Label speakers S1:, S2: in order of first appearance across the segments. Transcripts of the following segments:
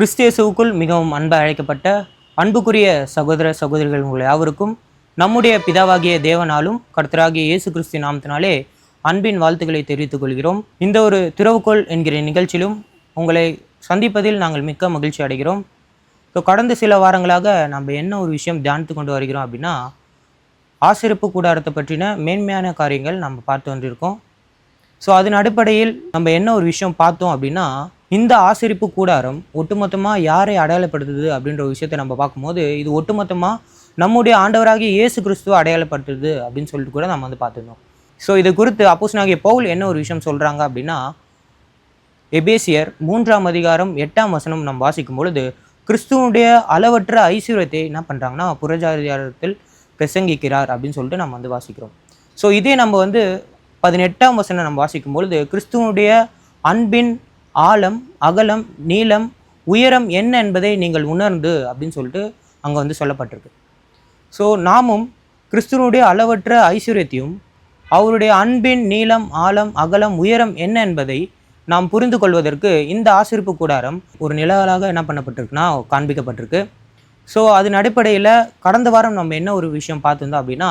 S1: கிறிஸ்தியசுவுக்குள் மிகவும் அன்பாக அழைக்கப்பட்ட அன்புக்குரிய சகோதர சகோதரிகள் உங்கள் யாவருக்கும் நம்முடைய பிதாவாகிய தேவனாலும் கர்த்தராகிய இயேசு கிறிஸ்து நாமத்தினாலே அன்பின் வாழ்த்துக்களை தெரிவித்துக் கொள்கிறோம் இந்த ஒரு திறவுகோள் என்கிற நிகழ்ச்சியிலும் உங்களை சந்திப்பதில் நாங்கள் மிக்க மகிழ்ச்சி அடைகிறோம் ஸோ கடந்த சில வாரங்களாக நம்ம என்ன ஒரு விஷயம் தியானித்து கொண்டு வருகிறோம் அப்படின்னா ஆசிரிப்பு கூடாரத்தை பற்றின மேன்மையான காரியங்கள் நம்ம பார்த்து வந்திருக்கோம் ஸோ அதன் அடிப்படையில் நம்ம என்ன ஒரு விஷயம் பார்த்தோம் அப்படின்னா இந்த ஆசிரிப்பு கூடாரம் ஒட்டுமொத்தமாக யாரை அடையாளப்படுத்துது அப்படின்ற ஒரு விஷயத்தை நம்ம பார்க்கும்போது இது ஒட்டுமொத்தமாக நம்முடைய ஆண்டவராகிய இயேசு கிறிஸ்துவை அடையாளப்படுத்துது அப்படின்னு சொல்லிட்டு கூட நம்ம வந்து பார்த்துருந்தோம் ஸோ இது குறித்து அப்போசனாகிய பவுல் என்ன ஒரு விஷயம் சொல்கிறாங்க அப்படின்னா எபேசியர் மூன்றாம் அதிகாரம் எட்டாம் வசனம் நம்ம வாசிக்கும் பொழுது கிறிஸ்துவனுடைய அளவற்ற ஐஸ்வர்யத்தை என்ன பண்ணுறாங்கன்னா புரஜாதிகாரத்தில் பிரசங்கிக்கிறார் அப்படின்னு சொல்லிட்டு நம்ம வந்து வாசிக்கிறோம் ஸோ இதே நம்ம வந்து பதினெட்டாம் வசனம் நம்ம வாசிக்கும் பொழுது கிறிஸ்துவனுடைய அன்பின் ஆழம் அகலம் நீளம் உயரம் என்ன என்பதை நீங்கள் உணர்ந்து அப்படின்னு சொல்லிட்டு அங்கே வந்து சொல்லப்பட்டிருக்கு ஸோ நாமும் கிறிஸ்துவனுடைய அளவற்ற ஐஸ்வர்யத்தையும் அவருடைய அன்பின் நீளம் ஆழம் அகலம் உயரம் என்ன என்பதை நாம் புரிந்து கொள்வதற்கு இந்த ஆசிரிப்பு கூடாரம் ஒரு நிலவலாக என்ன பண்ணப்பட்டிருக்குன்னா காண்பிக்கப்பட்டிருக்கு ஸோ அதன் அடிப்படையில் கடந்த வாரம் நம்ம என்ன ஒரு விஷயம் பார்த்துருந்தோம் அப்படின்னா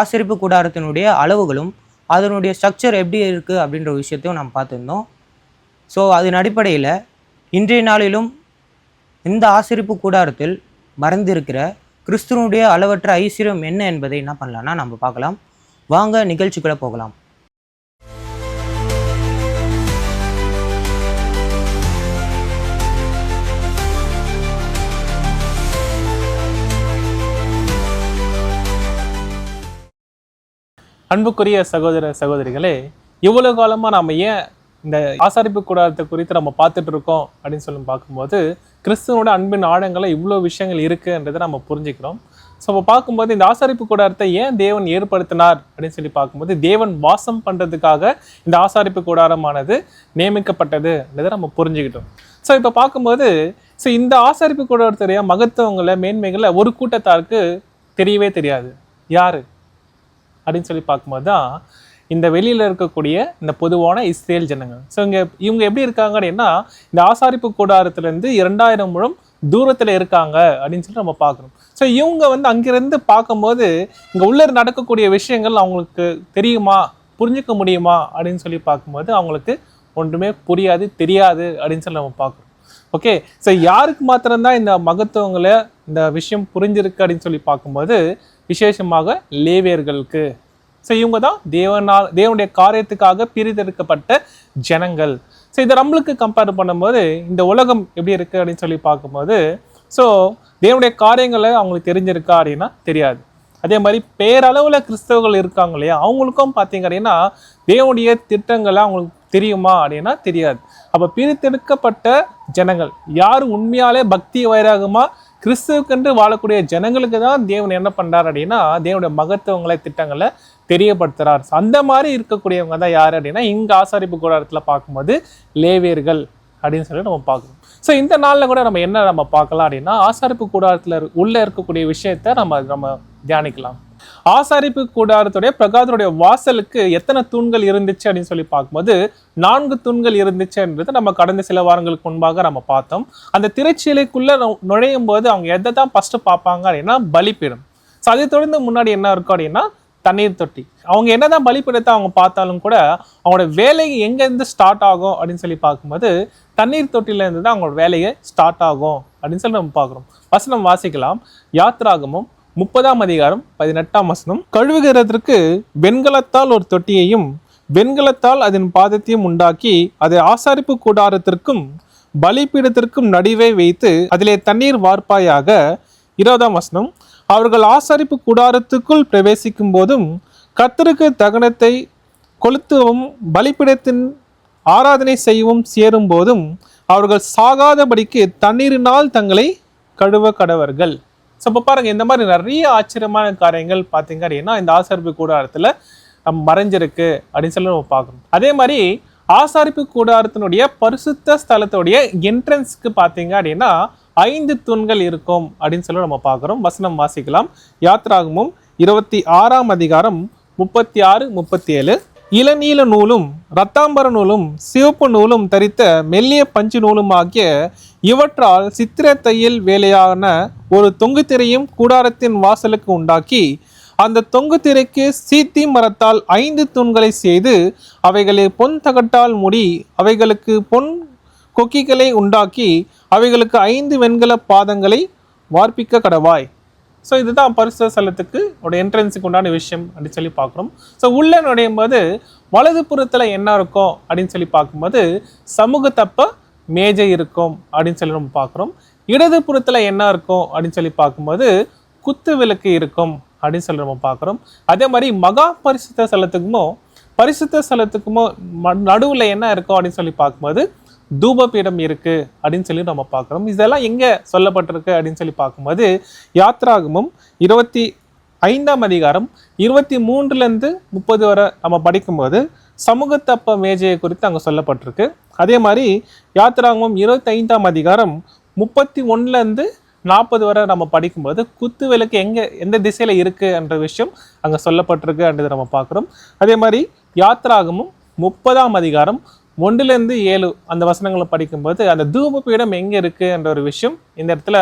S1: ஆசிரிப்பு கூடாரத்தினுடைய அளவுகளும் அதனுடைய ஸ்ட்ரக்சர் எப்படி இருக்குது அப்படின்ற விஷயத்தையும் நம்ம பார்த்துருந்தோம் ஸோ அதன் அடிப்படையில் இன்றைய நாளிலும் இந்த ஆசிரிப்பு கூடாரத்தில் மறந்திருக்கிற கிறிஸ்துவனுடைய அளவற்ற ஐஸ்வரியம் என்ன என்பதை என்ன பண்ணலான்னா நம்ம பார்க்கலாம் வாங்க நிகழ்ச்சிக்குள்ளே போகலாம்
S2: அன்புக்குரிய சகோதர சகோதரிகளே இவ்வளோ காலமாக நாம் ஏன் இந்த ஆசாரிப்பு கூடாரத்தை குறித்து நம்ம பார்த்துட்டு இருக்கோம் அப்படின்னு சொல்லி பார்க்கும்போது கிறிஸ்துவனோட அன்பின் ஆழங்களை இவ்வளோ விஷயங்கள் இருக்குன்றதை நம்ம புரிஞ்சுக்கிறோம் ஸோ இப்போ பார்க்கும்போது இந்த ஆசாரிப்பு கூடாரத்தை ஏன் தேவன் ஏற்படுத்தினார் அப்படின்னு சொல்லி பார்க்கும்போது தேவன் வாசம் பண்ணுறதுக்காக இந்த ஆசாரிப்பு கூடாரமானது நியமிக்கப்பட்டதுன்றதை நம்ம புரிஞ்சுக்கிட்டோம் ஸோ இப்போ பார்க்கும்போது ஸோ இந்த ஆசாரிப்பு கூடாரத்துடைய மகத்துவங்களை மேன்மைகளை ஒரு கூட்டத்தாருக்கு தெரியவே தெரியாது யார் அப்படின்னு சொல்லி பார்க்கும்போது தான் இந்த வெளியில் இருக்கக்கூடிய இந்த பொதுவான இஸ்ரேல் ஜனங்கள் ஸோ இங்கே இவங்க எப்படி இருக்காங்க அப்படின்னா இந்த ஆசாரிப்பு கூடாரத்துலேருந்து இரண்டாயிரம் முழம் தூரத்தில் இருக்காங்க அப்படின்னு சொல்லி நம்ம பார்க்குறோம் ஸோ இவங்க வந்து அங்கேருந்து பார்க்கும்போது இங்கே உள்ளே நடக்கக்கூடிய விஷயங்கள் அவங்களுக்கு தெரியுமா புரிஞ்சுக்க முடியுமா அப்படின்னு சொல்லி பார்க்கும்போது அவங்களுக்கு ஒன்றுமே புரியாது தெரியாது அப்படின்னு சொல்லி நம்ம பார்க்குறோம் ஓகே ஸோ யாருக்கு மாத்திரம்தான் இந்த மகத்துவங்களை இந்த விஷயம் புரிஞ்சிருக்கு அப்படின்னு சொல்லி பார்க்கும்போது விசேஷமாக லேவியர்களுக்கு ஸோ இவங்க தான் தேவனால் தேவனுடைய காரியத்துக்காக பிரித்தெடுக்கப்பட்ட ஜனங்கள் ஸோ இதை நம்மளுக்கு கம்பேர் பண்ணும்போது இந்த உலகம் எப்படி இருக்குது அப்படின்னு சொல்லி பார்க்கும்போது ஸோ தேவனுடைய காரியங்களை அவங்களுக்கு தெரிஞ்சிருக்கா அப்படின்னா தெரியாது அதே மாதிரி பேரளவில் கிறிஸ்தவர்கள் இருக்காங்க இல்லையா அவங்களுக்கும் பார்த்தீங்க அப்படின்னா தேவனுடைய திட்டங்களை அவங்களுக்கு தெரியுமா அப்படின்னா தெரியாது அப்போ பிரித்தெடுக்கப்பட்ட ஜனங்கள் யார் உண்மையாலே பக்தி வைராகமாக கிறிஸ்துவுக்கென்று வாழக்கூடிய ஜனங்களுக்கு தான் தேவன் என்ன பண்ணுறார் அப்படின்னா தேவனுடைய மகத்துவங்களை திட்டங்களை தெரியப்படுத்துகிறார் அந்த மாதிரி இருக்கக்கூடியவங்க தான் யார் அப்படின்னா இங்கே ஆசாரிப்பு கூடாரத்தில் பார்க்கும்போது லேவியர்கள் அப்படின்னு சொல்லி நம்ம பார்க்கணும் ஸோ இந்த நாளில் கூட நம்ம என்ன நம்ம பார்க்கலாம் அப்படின்னா ஆசாரிப்பு கூடாரத்தில் உள்ளே இருக்கக்கூடிய விஷயத்த நம்ம நம்ம தியானிக்கலாம் ஆசாரிப்பு கூடாரத்துடைய பிரகாரத்துடைய வாசலுக்கு எத்தனை தூண்கள் இருந்துச்சு அப்படின்னு சொல்லி பார்க்கும்போது நான்கு தூண்கள் இருந்துச்சு என்பதை நம்ம கடந்த சில வாரங்களுக்கு முன்பாக நம்ம பார்த்தோம் அந்த திரைச்சீலைக்குள்ளே நுழையும் போது அவங்க எதை தான் ஃபஸ்ட்டு பார்ப்பாங்க அப்படின்னா பலிப்பிடம் ஸோ அதை தொடர்ந்து முன்னாடி என்ன இருக்கும் அப்படின்னா தண்ணீர் தொட்டி அவங்க என்னதான் பலிப்படத்தை அவங்க பார்த்தாலும் கூட அவங்களோட வேலை எங்கேருந்து ஸ்டார்ட் ஆகும் அப்படின்னு சொல்லி பார்க்கும்போது தண்ணீர் இருந்து தான் அவங்களோட வேலையை ஸ்டார்ட் ஆகும் அப்படின்னு சொல்லி நம்ம பார்க்குறோம் வசனம் வாசிக்கலாம் யாத்ராகமும் முப்பதாம் அதிகாரம் பதினெட்டாம் வசனம் கழுவுகிறதற்கு வெண்கலத்தால் ஒரு தொட்டியையும் வெண்கலத்தால் அதன் பாதத்தையும் உண்டாக்கி அதை ஆசாரிப்பு கூடாரத்திற்கும் பலிப்பீடத்திற்கும் நடுவே வைத்து அதிலே தண்ணீர் வார்ப்பாயாக இருபதாம் வசனம் அவர்கள் ஆசரிப்பு கூடாரத்துக்குள் பிரவேசிக்கும் போதும் கத்தருக்கு தகனத்தை கொளுத்தவும் பலிப்பிடத்தின் ஆராதனை செய்யவும் சேரும் போதும் அவர்கள் சாகாதபடிக்கு தண்ணீரினால் தங்களை கழுவ கடவர்கள் ஸோ இப்போ பாருங்கள் இந்த மாதிரி நிறைய ஆச்சரியமான காரியங்கள் பார்த்தீங்க அப்படின்னா இந்த ஆசரிப்பு கூடாரத்தில் மறைஞ்சிருக்கு அப்படின்னு சொல்லி நம்ம பார்க்கணும் அதே மாதிரி ஆசாரிப்பு கூடாரத்தினுடைய பரிசுத்த ஸ்தலத்துடைய என்ட்ரன்ஸ்க்கு பார்த்தீங்க அப்படின்னா ஐந்து தூண்கள் இருக்கும் அப்படின்னு சொல்லி நம்ம பார்க்குறோம் வசனம் வாசிக்கலாம் யாத்ராகமும் இருபத்தி ஆறாம் அதிகாரம் முப்பத்தி ஆறு முப்பத்தி ஏழு இளநீல நூலும் ரத்தாம்பர நூலும் சிவப்பு நூலும் தரித்த மெல்லிய பஞ்சு நூலும் ஆகிய இவற்றால் சித்திர தையல் வேலையான ஒரு தொங்கு திரையும் கூடாரத்தின் வாசலுக்கு உண்டாக்கி அந்த தொங்கு திரைக்கு சீத்தி மரத்தால் ஐந்து தூண்களை செய்து அவைகளை பொன் தகட்டால் மூடி அவைகளுக்கு பொன் கொக்கிகளை உண்டாக்கி அவைகளுக்கு ஐந்து வெண்கல பாதங்களை வார்ப்பிக்க கடவாய் ஸோ இதுதான் பரிசு ஸ்தலத்துக்கு உடைய என்ட்ரன்ஸுக்கு உண்டான விஷயம் அப்படின்னு சொல்லி பார்க்குறோம் ஸோ உள்ளே நுழையும் போது வலது புறத்தில் என்ன இருக்கும் அப்படின்னு சொல்லி பார்க்கும்போது சமூக தப்ப மேஜை இருக்கும் அப்படின்னு சொல்லி நம்ம பார்க்குறோம் இடது புறத்தில் என்ன இருக்கும் அப்படின்னு சொல்லி பார்க்கும்போது குத்து விளக்கு இருக்கும் அப்படின்னு சொல்லி நம்ம பார்க்குறோம் அதே மாதிரி மகா பரிசுத்த ஸ்தலத்துக்குமோ பரிசுத்த ஸ்தலத்துக்குமோ நடுவில் என்ன இருக்கும் அப்படின்னு சொல்லி பார்க்கும்போது தூபபீடம் இருக்குது அப்படின்னு சொல்லி நம்ம பார்க்குறோம் இதெல்லாம் எங்கே சொல்லப்பட்டிருக்கு அப்படின்னு சொல்லி பார்க்கும்போது யாத்ராகமும் இருபத்தி ஐந்தாம் அதிகாரம் இருபத்தி மூன்றுலேருந்து முப்பது வரை நம்ம படிக்கும்போது சமூகத்தப்ப மேஜையை குறித்து அங்கே சொல்லப்பட்டிருக்கு அதே மாதிரி யாத்ராகமும் இருபத்தைந்தாம் அதிகாரம் முப்பத்தி ஒன்றுலேருந்து நாற்பது வரை நம்ம படிக்கும்போது குத்து விளக்கு எங்கே எந்த திசையில் இருக்குது என்ற விஷயம் அங்கே சொல்லப்பட்டிருக்கு என்றதை நம்ம பார்க்குறோம் அதே மாதிரி யாத்ராகமும் முப்பதாம் அதிகாரம் ஒன்றுலேருந்து ஏழு அந்த வசனங்களை படிக்கும்போது அந்த தூப பீடம் எங்கே இருக்குன்ற ஒரு விஷயம் இந்த இடத்துல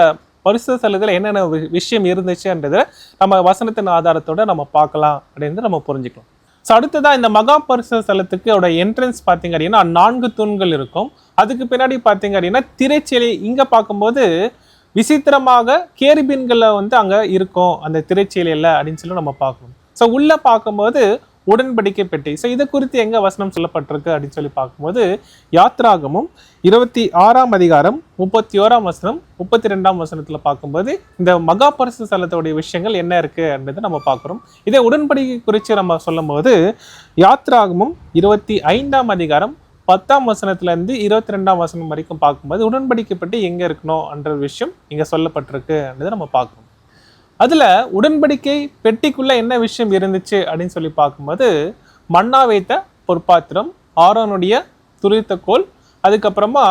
S2: பரிசு செலுத்தல என்னென்ன விஷயம் இருந்துச்சுன்றதை நம்ம வசனத்தின் ஆதாரத்தோட நம்ம பார்க்கலாம் அப்படின்னு நம்ம புரிஞ்சுக்கலாம் ஸோ அடுத்ததாக இந்த மகா பரிசு செலத்துக்கு அவட என்ட்ரன்ஸ் பார்த்தீங்க அப்படின்னா நான்கு தூண்கள் இருக்கும் அதுக்கு பின்னாடி பார்த்தீங்க அப்படின்னா திரைச்சேலை இங்கே பார்க்கும்போது விசித்திரமாக கேரிபின்களில் வந்து அங்கே இருக்கும் அந்த திரைச்சேலையில் அப்படின்னு சொல்லி நம்ம பார்க்கணும் ஸோ உள்ளே பார்க்கும்போது உடன்படிக்கை பெட்டி ஸோ இதை குறித்து எங்கே வசனம் சொல்லப்பட்டிருக்கு அப்படின்னு சொல்லி பார்க்கும்போது யாத்ராகமும் இருபத்தி ஆறாம் அதிகாரம் முப்பத்தி ஓராம் வசனம் முப்பத்தி ரெண்டாம் வசனத்தில் பார்க்கும்போது இந்த மகாபரிசு ஸ்தலத்துடைய விஷயங்கள் என்ன இருக்குது அப்படின்றத நம்ம பார்க்குறோம் இதே உடன்படிக்கை குறித்து நம்ம சொல்லும்போது யாத்ராகமும் இருபத்தி ஐந்தாம் அதிகாரம் பத்தாம் வசனத்துலேருந்து இருபத்தி ரெண்டாம் வசனம் வரைக்கும் பார்க்கும்போது உடன்படிக்கைப்பட்டு எங்கே என்ற விஷயம் இங்கே சொல்லப்பட்டிருக்கு நம்ம பார்க்குறோம் அதில் உடன்படிக்கை பெட்டிக்குள்ளே என்ன விஷயம் இருந்துச்சு அப்படின்னு சொல்லி பார்க்கும்போது மன்னா வைத்த பொற்பாத்திரம் ஆரோனுடைய துரித்த கோல் அதுக்கப்புறமா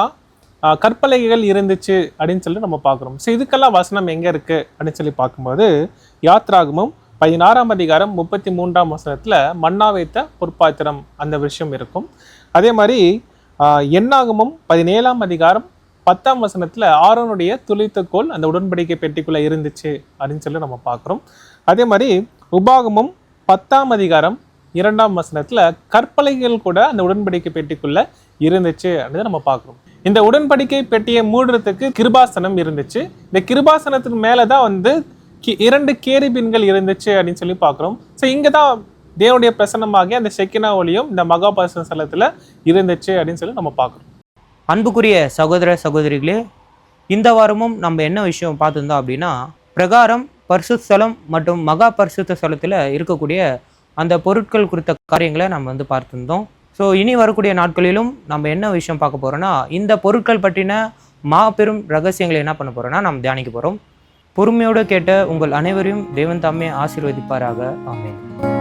S2: கற்பலைகள் இருந்துச்சு அப்படின்னு சொல்லி நம்ம பார்க்குறோம் ஸோ இதுக்கெல்லாம் வசனம் எங்கே இருக்குது அப்படின்னு சொல்லி பார்க்கும்போது யாத்ராகமும் பதினாறாம் அதிகாரம் முப்பத்தி மூன்றாம் வசனத்தில் மன்னா வைத்த பொற்பாத்திரம் அந்த விஷயம் இருக்கும் அதே மாதிரி எண்ணாகமும் பதினேழாம் அதிகாரம் பத்தாம் வசனத்தில் ஆரோனுடைய துளித்தக்கோள் அந்த உடன்படிக்கை பெட்டிக்குள்ளே இருந்துச்சு அப்படின்னு சொல்லி நம்ம பார்க்குறோம் அதே மாதிரி உபாகமும் பத்தாம் அதிகாரம் இரண்டாம் வசனத்தில் கற்பலைகள் கூட அந்த உடன்படிக்கை பெட்டிக்குள்ளே இருந்துச்சு அப்படின்னு நம்ம பார்க்குறோம் இந்த உடன்படிக்கை பெட்டியை மூடுறதுக்கு கிருபாசனம் இருந்துச்சு இந்த கிருபாசனத்துக்கு மேலே தான் வந்து இரண்டு கேரிபின்கள் இருந்துச்சு அப்படின்னு சொல்லி பார்க்குறோம் ஸோ இங்கே தான் தேவனுடைய பிரசனமாகி அந்த செக்கினா ஒளியும் இந்த மகாபாசன ஸ்தலத்தில் இருந்துச்சு அப்படின்னு சொல்லி நம்ம பார்க்குறோம் அன்புக்குரிய சகோதர சகோதரிகளே இந்த வாரமும் நம்ம என்ன விஷயம் பார்த்துருந்தோம் அப்படின்னா பிரகாரம் பரிசுத்தலம் மற்றும் மகா பரிசுத்த ஸ்தலத்தில் இருக்கக்கூடிய அந்த பொருட்கள் குறித்த காரியங்களை நம்ம வந்து பார்த்துருந்தோம் ஸோ இனி வரக்கூடிய நாட்களிலும் நம்ம என்ன விஷயம் பார்க்க போகிறோன்னா இந்த பொருட்கள் பற்றின மாபெரும் ரகசியங்களை என்ன பண்ண போகிறோன்னா நம்ம தியானிக்க போகிறோம் பொறுமையோடு கேட்ட உங்கள் அனைவரையும் தேவன் தாமே ஆசீர்வதிப்பாராக ஆமேன்